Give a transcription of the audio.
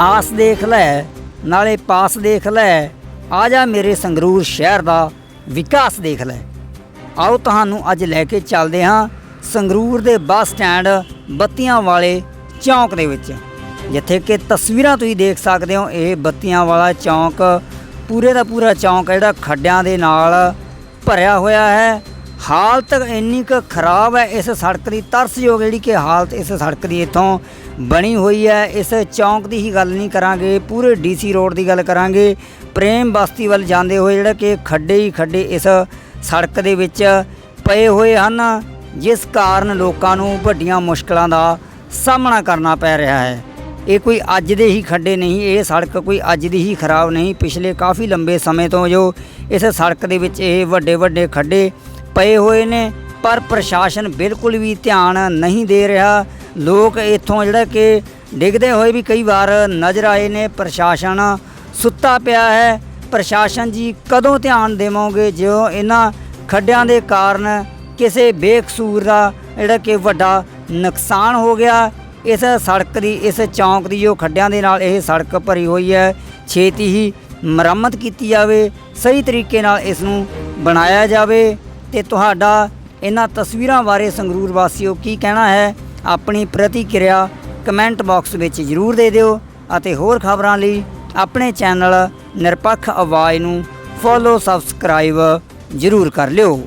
ਆਸ ਦੇਖ ਲੈ, ਨਾਲੇ ਪਾਸ ਦੇਖ ਲੈ। ਆ ਜਾ ਮੇਰੇ ਸੰਗਰੂਰ ਸ਼ਹਿਰ ਦਾ ਵਿਕਾਸ ਦੇਖ ਲੈ। ਆਓ ਤੁਹਾਨੂੰ ਅੱਜ ਲੈ ਕੇ ਚੱਲਦੇ ਹਾਂ ਸੰਗਰੂਰ ਦੇ ਬੱਸ ਸਟੈਂਡ ਬੱਤੀਆਂ ਵਾਲੇ ਚੌਂਕ ਦੇ ਵਿੱਚ। ਜਿੱਥੇ ਕਿ ਤਸਵੀਰਾਂ ਤੁਸੀਂ ਦੇਖ ਸਕਦੇ ਹੋ, ਇਹ ਬੱਤੀਆਂ ਵਾਲਾ ਚੌਂਕ ਪੂਰੇ ਦਾ ਪੂਰਾ ਚੌਂਕ ਜਿਹੜਾ ਖੱਡਿਆਂ ਦੇ ਨਾਲ ਭਰਿਆ ਹੋਇਆ ਹੈ। ਹਾਲਤ ਇੰਨੀ ਕੁ ਖਰਾਬ ਹੈ, ਇਸ ਸੜਕ ਦੀ ਤਰਸਯੋਗ ਜਿਹੜੀ ਕਿ ਹਾਲਤ ਇਸ ਸੜਕ ਦੀ ਇੱਥੋਂ ਬਣੀ ਹੋਈ ਹੈ। ਇਸ ਚੌਂਕ ਦੀ ਹੀ ਗੱਲ ਨਹੀਂ ਕਰਾਂਗੇ, ਪੂਰੇ ਡੀਸੀ ਰੋਡ ਦੀ ਗੱਲ ਕਰਾਂਗੇ। ਪ੍ਰੇਮ ਬਸਤੀ ਵੱਲ ਜਾਂਦੇ ਹੋਏ ਜਿਹੜਾ ਕਿ ਖੱਡੇ ਹੀ ਖੱਡੇ ਇਸ ਸੜਕ ਦੇ ਵਿੱਚ ਪਏ ਹੋਏ ਹਨ, ਜਿਸ ਕਾਰਨ ਲੋਕਾਂ ਨੂੰ ਵੱਡੀਆਂ ਮੁਸ਼ਕਲਾਂ ਦਾ ਸਾਹਮਣਾ ਕਰਨਾ ਪੈ ਰਿਹਾ ਹੈ। ਇਹ ਕੋਈ ਅੱਜ ਦੇ ਹੀ ਖੱਡੇ ਨਹੀਂ, ਇਹ ਸੜਕ ਕੋਈ ਅੱਜ ਦੀ ਹੀ ਖਰਾਬ ਨਹੀਂ। ਪਿਛਲੇ ਕਾਫੀ ਲੰਬੇ ਸਮੇਂ ਤੋਂ ਜੋ ਇਸ ਸੜਕ ਦੇ ਵਿੱਚ ਇਹ ਵੱਡੇ ਵੱਡੇ ਖੱਡੇ ਪਏ ਹੋਏ ਨੇ, ਪਰ ਪ੍ਰਸ਼ਾਸਨ ਬਿਲਕੁਲ ਵੀ ਧਿਆਨ ਨਹੀਂ ਦੇ ਰਿਹਾ। ਲੋਕ ਇੱਥੋਂ ਜਿਹੜਾ ਕਿ ਡਿੱਗਦੇ ਹੋਏ ਵੀ ਕਈ ਵਾਰ ਨਜ਼ਰ ਆਏ ਨੇ, ਪ੍ਰਸ਼ਾਸਨ ਸੁੱਤਾ ਪਿਆ ਹੈ। ਪ੍ਰਸ਼ਾਸਨ ਜੀ ਕਦੋਂ ਧਿਆਨ ਦੇਵੋਗੇ ਜਿਉਂ ਇਹਨਾਂ ਖੱਡਿਆਂ ਦੇ ਕਾਰਨ ਕਿਸੇ ਬੇਕਸੂਰ ਦਾ ਜਿਹੜਾ ਕਿ ਵੱਡਾ ਨੁਕਸਾਨ ਹੋ ਗਿਆ? ਇਸ ਸੜਕ ਦੀ, ਇਸ ਚੌਂਕ ਦੀ ਜੋ ਖੱਡਿਆਂ ਦੇ ਨਾਲ ਇਹ ਸੜਕ ਭਰੀ ਹੋਈ ਹੈ, ਛੇਤੀ ਹੀ ਮੁਰੰਮਤ ਕੀਤੀ ਜਾਵੇ, ਸਹੀ ਤਰੀਕੇ ਨਾਲ ਇਸ ਨੂੰ ਬਣਾਇਆ ਜਾਵੇ। ਤੇ ਤੁਹਾਡਾ ਇਹਨਾਂ ਤਸਵੀਰਾਂ ਬਾਰੇ ਸੰਗਰੂਰ ਵਾਸੀਓ ਕੀ ਕਹਿਣਾ ਹੈ, ਆਪਣੀ ਪ੍ਰਤੀਕਿਰਿਆ ਕਮੈਂਟ ਬਾਕਸ ਵਿੱਚ ਜ਼ਰੂਰ ਦੇ ਦਿਓ ਅਤੇ ਹੋਰ ਖਬਰਾਂ ਲਈ ਆਪਣੇ ਚੈਨਲ ਨਿਰਪੱਖ ਆਵਾਜ਼ ਨੂੰ ਫੋਲੋ, ਸਬਸਕ੍ਰਾਈਬ ਜ਼ਰੂਰ ਕਰ ਲਿਓ।